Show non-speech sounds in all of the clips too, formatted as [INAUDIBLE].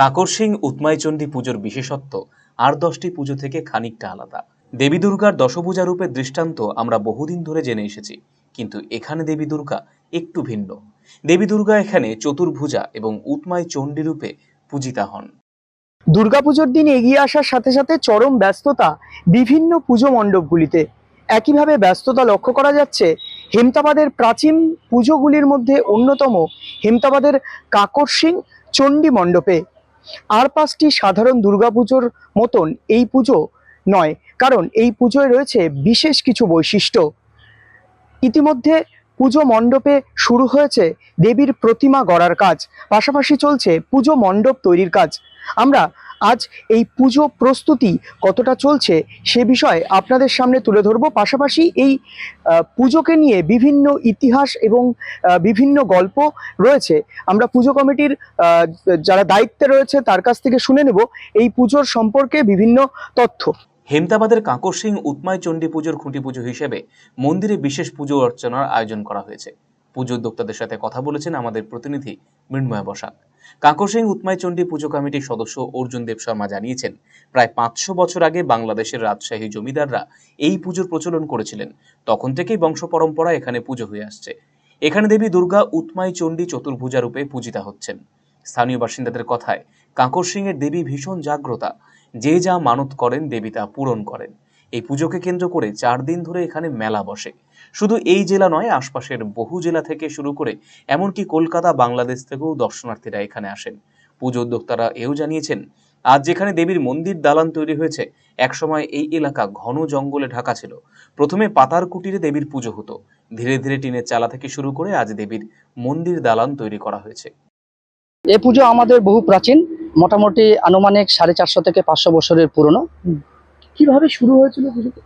কাকর সিং উৎমাইচণ্ডী পুজোর বিশেষত্ব, আর দশটি পুজো থেকে খানিকটা আলাদা। দেবী দুর্গার দশভূজা রূপের দৃষ্টান্ত আমরা বহুদিন ধরে জেনে এসেছি, কিন্তু এখানে দেবী দুর্গা একটু ভিন্ন। দেবী দুর্গা এখানে চতুর্ভুজা এবং উৎমাই চণ্ডী রূপে পূজিতা হন। দুর্গাপুজোর দিন এগিয়ে আসার সাথে সাথে চরম ব্যস্ততা বিভিন্ন পুজো মণ্ডপগুলিতে। একইভাবে ব্যস্ততা লক্ষ্য করা যাচ্ছে, হেমতাবাদের প্রাচীন পুজোগুলির মধ্যে অন্যতম হেমতাবাদের কাকর সিং, চণ্ডী মণ্ডপে। আর পাঁচটি সাধারণ দুর্গাপুজোর মতন এই পুজো নয়, কারণ এই পুজোয় রয়েছে বিশেষ কিছু বৈশিষ্ট্য। ইতিমধ্যে পুজো মণ্ডপে শুরু হয়েছে দেবীর প্রতিমা গড়ার কাজ, পাশাপাশি চলছে পুজো মণ্ডপ তৈরির কাজ। আমরা আজ এই পুজো প্রস্তুতি কতটা চলছে সে বিষয়ে আপনাদের সামনে তুলে ধরব। পাশাপাশি এই পুজোকে নিয়ে বিভিন্ন ইতিহাস এবং বিভিন্ন গল্প রয়েছে। আমরা পুজো কমিটির যারা দায়িত্বে রয়েছে তার কাছ থেকে শুনে নেব এই পুজোর সম্পর্কে বিভিন্ন তথ্য। হেমতাবাদের কাকর সিং উৎমায় চণ্ডী পুজোর খুঁটি পুজো হিসেবে মন্দিরে বিশেষ পুজো অর্চনার আয়োজন করা হয়েছে। পুজো উদ্যোক্তাদের সাথে কথা বলেছেন আমাদের প্রতিনিধি মৃন্ময় বসাক। কাকর সিং উৎমাই চণ্ডী পুজো কমিটির সদস্য অর্জুন দেব শর্মা জানিয়েছেন, প্রায় পাঁচশো বছর আগে বাংলাদেশের রাজশাহী জমিদাররা এই পুজোর প্রচলন করেছিলেন। তখন থেকেই বংশ পরম্পরা এখানে পুজো হয়ে আসছে। এখানে দেবী দুর্গা উৎমাই চণ্ডী চতুর্ভুজা রূপে পূজিতা হচ্ছেন। স্থানীয় বাসিন্দাদের কথায়, কাকর এর দেবী ভীষণ জাগ্রতা। যে যা মানত করেন, দেবী তা পূরণ করেন। এই পুজোকে কেন্দ্র করে চার দিন ধরে এখানে মেলা বসে। শুধু এই জেলা নয়, আশপাশের বহু জেলা থেকে শুরু করে এমনকি কলকাতা, বাংলাদেশ থেকেও দর্শনার্থীরা এখানে আসেন। পুজো উদ্যোক্তারা এও জানিয়েছেন, আজ যেখানে দেবীর মন্দির দালান তৈরি হয়েছে, একসময় এই এলাকা ঘন জঙ্গলে ঢাকা ছিল। প্রথমে পাতার কুটিরে দেবীর পুজো হতো। ধীরে ধীরে টিনের চালা থেকে শুরু করে আজ দেবীর মন্দির দালান তৈরি করা হয়েছে। এ পুজো আমাদের বহু প্রাচীন, মোটামুটি আনুমানিক সাড়ে চারশো থেকে পাঁচশো বছরের পুরনো। কীভাবে শুরু হয়েছিল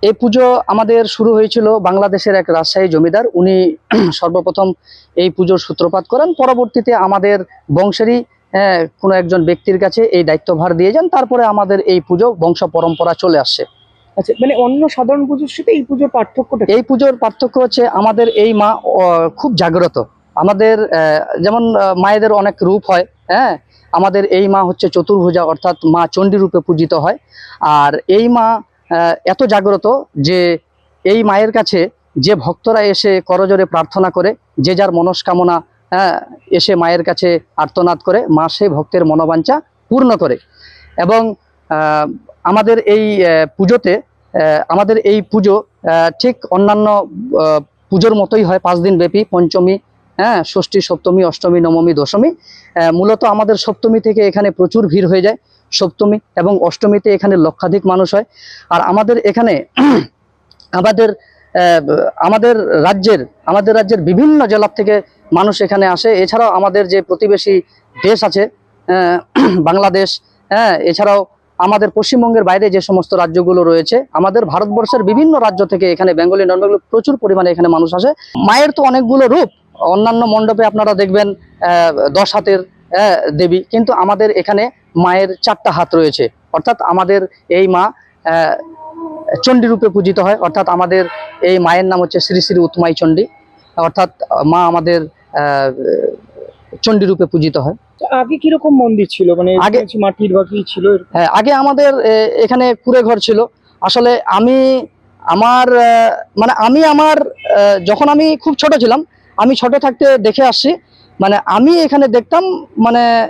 এই পুজো আমাদের শুরু হয়েছিল বাংলাদেশের এক রাজশাহী জমিদার। উনি [CLEARS THROAT] সর্বপ্রথম এই পুজোর সূত্রপাত করেন। পরবর্তীতে আমাদের বংশেরই কোনো একজন ব্যক্তির কাছে এই দায়িত্বভার দিয়ে যান। তারপরে আমাদের এই পুজো বংশ পরম্পরা চলে আসছে আচ্ছা মানে অন্য সাধারণ পুজোর সাথে এই পুজোর পার্থক্যটা এই পুজোর পার্থক্য হচ্ছে আমাদের এই মা খুব জাগ্রত। আমাদের যেমন মায়েদের অনেক রূপ হয় হ্যাঁ? আমাদের এই মা হচ্ছে চতুর্ভুজা অর্থাৎ মা চণ্ডী রূপে পূজিত হয়। আর এই মা এত জাগ্রত যে এই মায়ের কাছে যে ভক্তরা এসে করজোরে প্রার্থনা করে, যে যার মনস্কামনা হ্যাঁ এসে মায়ের কাছে আর্তনাদ করে, মা সেই ভক্তের মনোবাঞ্ছা পূর্ণ করে। এবং আমাদের এই পুজোতে আমাদের এই পুজো ঠিক অন্যান্য পুজোর মতোই হয়, পাঁচ দিন ব্যাপী, পঞ্চমী হ্যাঁ ষষ্ঠী, সপ্তমী, অষ্টমী, নবমী, দশমী মূলত আমাদের সপ্তমী থেকে এখানে প্রচুর ভিড় হয়ে যায়, সপ্তমী এবং অষ্টমীতে এখানে লক্ষাধিক মানুষ হয়। আর আমাদের এখানে [CLEARS THROAT] আমাদের আমাদের রাজ্যের আমাদের রাজ্যের বিভিন্ন জেলা থেকে মানুষ এখানে আসে। এছাড়াও আমাদের যে প্রতিবেশী দেশ আছে [CLEARS THROAT] বাংলাদেশ হ্যাঁ এছাড়াও আমাদের পশ্চিমবঙ্গের বাইরে যে সমস্ত রাজ্যগুলো রয়েছে, আমাদের ভারতবর্ষের বিভিন্ন রাজ্য থেকে এখানে বেঙ্গলি নন প্রচুর পরিমাণে এখানে মানুষ আসে। মায়ের তো অনেকগুলো রূপ, অন্যান্য মণ্ডপে আপনারা দেখবেন দশ হাতের দেবী, কিন্তু আমাদের এখানে মায়ের চারটা হাত রয়েছে। অর্থাৎ আমাদের এই মা চণ্ডী রূপে পূজিত হয়। অর্থাৎ আমাদের এই মায়ের নাম হচ্ছে শ্রী শ্রী উৎমাই চণ্ডী। অর্থাৎ মা আমাদের চণ্ডী রূপে পূজিত হয়। আগে কীরকম মন্দির ছিল? মানে আগে- মাটির বা কি ছিল? হ্যাঁ আগে আমাদের এখানে কুড়ে ঘর ছিল। আসলে আমি আমার মানে আমি আমার যখন আমি খুব ছোট ছিলাম আমি ছোট থাকতে দেখে আসছি। মানে আমি এখানে দেখতাম মানে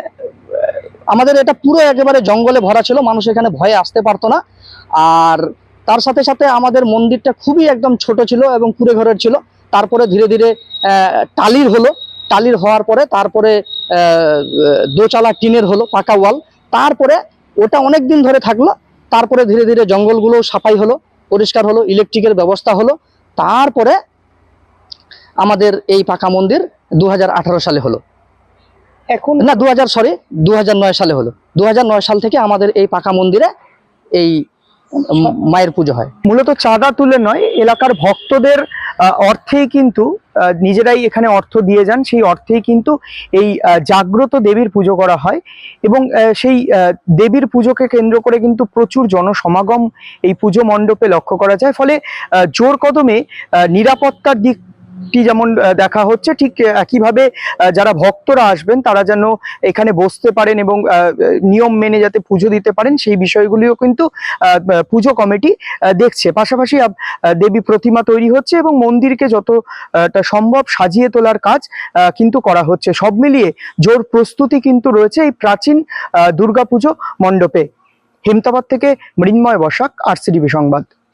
আমাদের এটা পুরো একেবারে জঙ্গলে ভরা ছিল মানুষ এখানে ভয়ে আসতে পারতো না। আর তার সাথে সাথে আমাদের মন্দিরটা খুবই একদম ছোট ছিল এবং কুড়ে ঘরের ছিল। তারপরে ধীরে ধীরে টালির হলো। টালির হওয়ার পরে তারপরে দোচালা টিনের হলো পাকা ওয়াল। তারপরে ওটা অনেক দিন ধরে থাকল। তারপরে ধীরে ধীরে জঙ্গলগুলো সাফাই হলো পরিষ্কার হলো ইলেকট্রিকের ব্যবস্থা হলো। তারপরে আমাদের এই পাকা মন্দির দু হাজার আঠারো সালে হলো। এখন না দু হাজার সরি দু হাজার নয় সালে হলো। দু হাজার নয় সাল থেকে আমাদের এই পাকা মন্দিরে এই মায়ের পুজো হয়। মূলত চাঁদা তুলে নয় এলাকার ভক্তদের অর্থেই কিন্তু নিজেরাই এখানে অর্থ দিয়ে যান, সেই অর্থেই কিন্তু এই জাগ্রত দেবীর পুজো করা হয়। এবং সেই দেবীর পুজোকে কেন্দ্র করে কিন্তু প্রচুর জনসমাগম এই পুজো মণ্ডপে লক্ষ্য করা যায়। ফলে জোর কদমে নিরাপত্তার দিক দিকটি যেমন দেখা হচ্ছে, ঠিক একইভাবে যারা ভক্তরা আসবেন, তারা যেন এখানে বসতে পারেন এবং নিয়ম মেনে যাতে পুজো দিতে পারেন, সেই বিষয়গুলিও কিন্তু পুজো কমিটি দেখছে। পাশাপাশি দেবী প্রতিমা তৈরি হচ্ছে এবং মন্দিরকে যতটা সম্ভব সাজিয়ে তোলার কাজ কিন্তু করা হচ্ছে। সব মিলিয়ে জোর প্রস্তুতি কিন্তু রয়েছে এই প্রাচীন দুর্গাপুজো মণ্ডপে। হেমতাবাদ থেকে মৃন্ময় বসাক আরসিডিবি সংবাদ।